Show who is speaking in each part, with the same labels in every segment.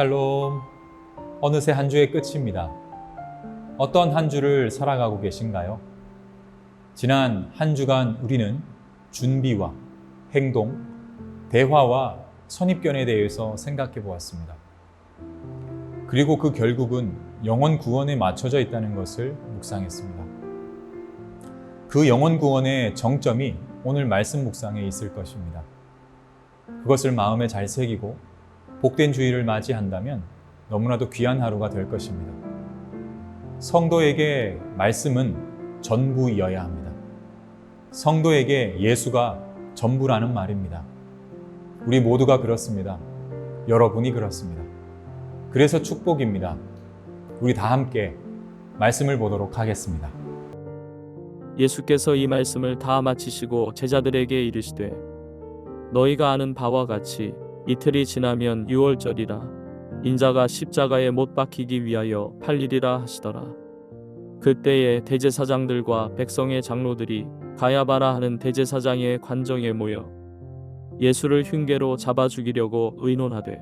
Speaker 1: 샬롬. 어느새 한 주의 끝입니다. 어떤 한 주를 살아가고 계신가요? 지난 한 주간 우리는 준비와 행동, 대화와 선입견에 대해서 생각해 보았습니다. 그리고 그 결국은 영원 구원에 맞춰져 있다는 것을 묵상했습니다. 그 영원 구원의 정점이 오늘 말씀 묵상에 있을 것입니다. 그것을 마음에 잘 새기고 복된 주의를 맞이한다면 너무나도 귀한 하루가 될 것입니다. 성도에게 말씀은 전부이어야 합니다. 성도에게 예수가 전부라는 말입니다. 우리 모두가 그렇습니다. 여러분이 그렇습니다. 그래서 축복입니다. 우리 다 함께 말씀을 보도록 하겠습니다.
Speaker 2: 예수께서 이 말씀을 다 마치시고 제자들에게 이르시되 너희가 아는 바와 같이 이틀이 지나면 유월절이라 인자가 십자가에 못 박히기 위하여 팔리리라 하시더라. 그때에 대제사장들과 백성의 장로들이 가야바라 하는 대제사장의 관정에 모여 예수를 흉계로 잡아 죽이려고 의논하되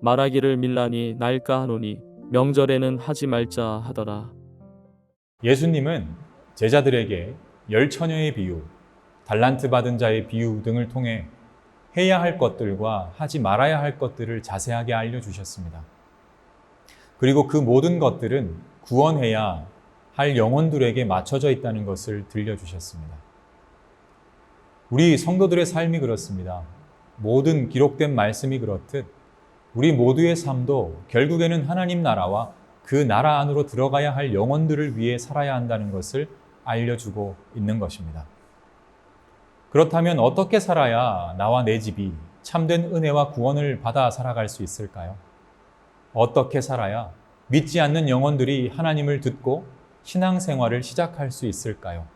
Speaker 2: 말하기를 밀라니 날까 하노니 명절에는 하지 말자 하더라.
Speaker 1: 예수님은 제자들에게 열 처녀의 비유, 달란트 받은 자의 비유 등을 통해 해야 할 것들과 하지 말아야 할 것들을 자세하게 알려주셨습니다. 그리고 그 모든 것들은 구원해야 할 영혼들에게 맞춰져 있다는 것을 들려주셨습니다. 우리 성도들의 삶이 그렇습니다. 모든 기록된 말씀이 그렇듯 우리 모두의 삶도 결국에는 하나님 나라와 그 나라 안으로 들어가야 할 영혼들을 위해 살아야 한다는 것을 알려주고 있는 것입니다. 그렇다면 어떻게 살아야 나와 내 집이 참된 은혜와 구원을 받아 살아갈 수 있을까요? 어떻게 살아야 믿지 않는 영혼들이 하나님을 듣고 신앙생활을 시작할 수 있을까요?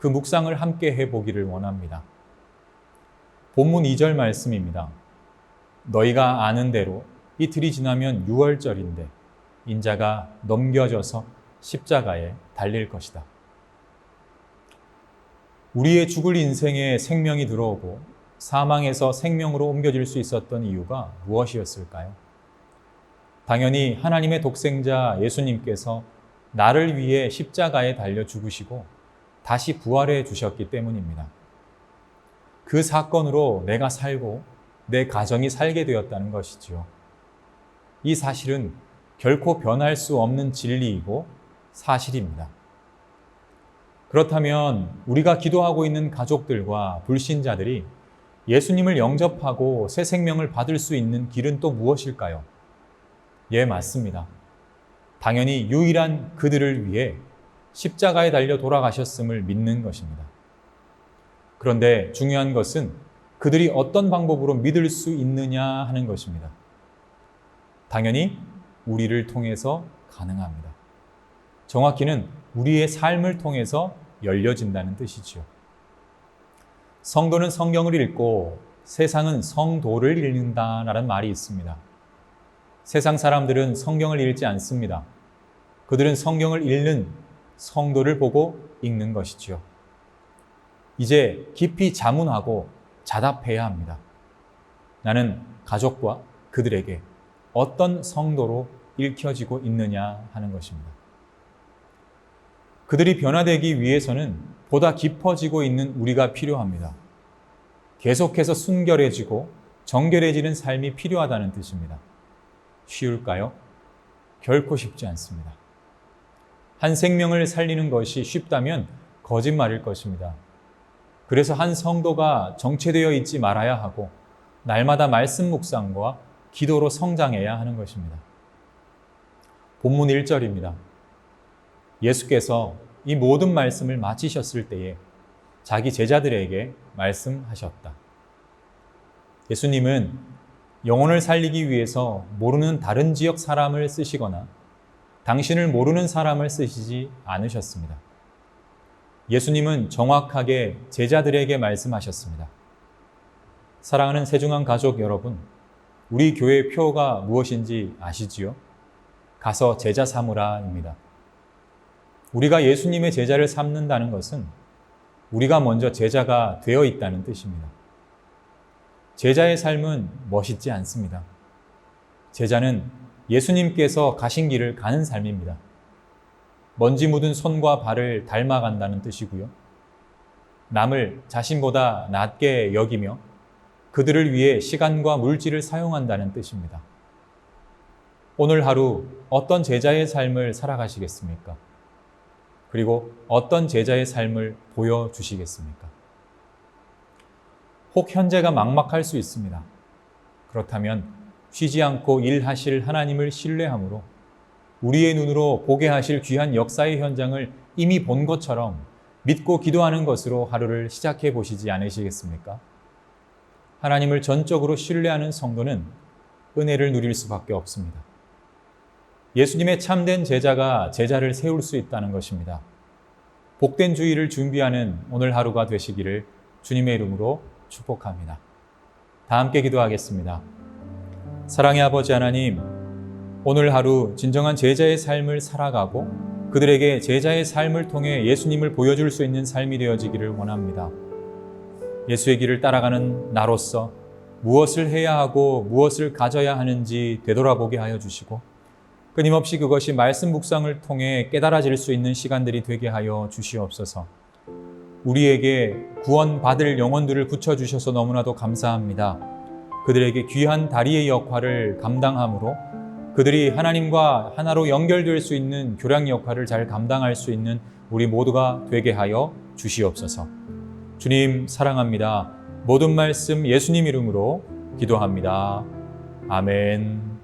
Speaker 1: 그 묵상을 함께 해보기를 원합니다. 본문 2절 말씀입니다. 너희가 아는 대로 이틀이 지나면 6월절인데 인자가 넘겨져서 십자가에 달릴 것이다. 우리의 죽을 인생에 생명이 들어오고 사망에서 생명으로 옮겨질 수 있었던 이유가 무엇이었을까요? 당연히 하나님의 독생자 예수님께서 나를 위해 십자가에 달려 죽으시고 다시 부활해 주셨기 때문입니다. 그 사건으로 내가 살고 내 가정이 살게 되었다는 것이지요. 이 사실은 결코 변할 수 없는 진리이고 사실입니다. 그렇다면 우리가 기도하고 있는 가족들과 불신자들이 예수님을 영접하고 새 생명을 받을 수 있는 길은 또 무엇일까요? 예, 맞습니다. 당연히 유일한 그들을 위해 십자가에 달려 돌아가셨음을 믿는 것입니다. 그런데 중요한 것은 그들이 어떤 방법으로 믿을 수 있느냐 하는 것입니다. 당연히 우리를 통해서 가능합니다. 정확히는 우리의 삶을 통해서 열려진다는 뜻이지요. 성도는 성경을 읽고 세상은 성도를 읽는다라는 말이 있습니다. 세상 사람들은 성경을 읽지 않습니다. 그들은 성경을 읽는 성도를 보고 읽는 것이지요. 이제 깊이 자문하고 자답해야 합니다. 나는 가족과 그들에게 어떤 성도로 읽혀지고 있느냐 하는 것입니다. 그들이 변화되기 위해서는 보다 깊어지고 있는 우리가 필요합니다. 계속해서 순결해지고 정결해지는 삶이 필요하다는 뜻입니다. 쉬울까요? 결코 쉽지 않습니다. 한 생명을 살리는 것이 쉽다면 거짓말일 것입니다. 그래서 한 성도가 정체되어 있지 말아야 하고 날마다 말씀 묵상과 기도로 성장해야 하는 것입니다. 본문 1절입니다. 예수께서 이 모든 말씀을 마치셨을 때에 자기 제자들에게 말씀하셨다. 예수님은 영혼을 살리기 위해서 모르는 다른 지역 사람을 쓰시거나 당신을 모르는 사람을 쓰시지 않으셨습니다. 예수님은 정확하게 제자들에게 말씀하셨습니다. 사랑하는 세중한 가족 여러분, 우리 교회 표가 무엇인지 아시지요? 가서 제자 삼으라입니다. 우리가 예수님의 제자를 삼는다는 것은 우리가 먼저 제자가 되어 있다는 뜻입니다. 제자의 삶은 멋있지 않습니다. 제자는 예수님께서 가신 길을 가는 삶입니다. 먼지 묻은 손과 발을 닮아간다는 뜻이고요. 남을 자신보다 낮게 여기며 그들을 위해 시간과 물질을 사용한다는 뜻입니다. 오늘 하루 어떤 제자의 삶을 살아가시겠습니까? 그리고 어떤 제자의 삶을 보여주시겠습니까? 혹 현재가 막막할 수 있습니다. 그렇다면 쉬지 않고 일하실 하나님을 신뢰함으로 우리의 눈으로 보게 하실 귀한 역사의 현장을 이미 본 것처럼 믿고 기도하는 것으로 하루를 시작해 보시지 않으시겠습니까? 하나님을 전적으로 신뢰하는 성도는 은혜를 누릴 수밖에 없습니다. 예수님의 참된 제자가 제자를 세울 수 있다는 것입니다. 복된 주의를 준비하는 오늘 하루가 되시기를 주님의 이름으로 축복합니다. 다 함께 기도하겠습니다. 사랑의 아버지 하나님, 오늘 하루 진정한 제자의 삶을 살아가고 그들에게 제자의 삶을 통해 예수님을 보여줄 수 있는 삶이 되어지기를 원합니다. 예수의 길을 따라가는 나로서 무엇을 해야 하고 무엇을 가져야 하는지 되돌아보게 하여 주시고 끊임없이 그것이 말씀 묵상을 통해 깨달아질 수 있는 시간들이 되게 하여 주시옵소서. 우리에게 구원받을 영혼들을 붙여주셔서 너무나도 감사합니다. 그들에게 귀한 다리의 역할을 감당함으로 그들이 하나님과 하나로 연결될 수 있는 교량 역할을 잘 감당할 수 있는 우리 모두가 되게 하여 주시옵소서. 주님 사랑합니다. 모든 말씀 예수님 이름으로 기도합니다. 아멘.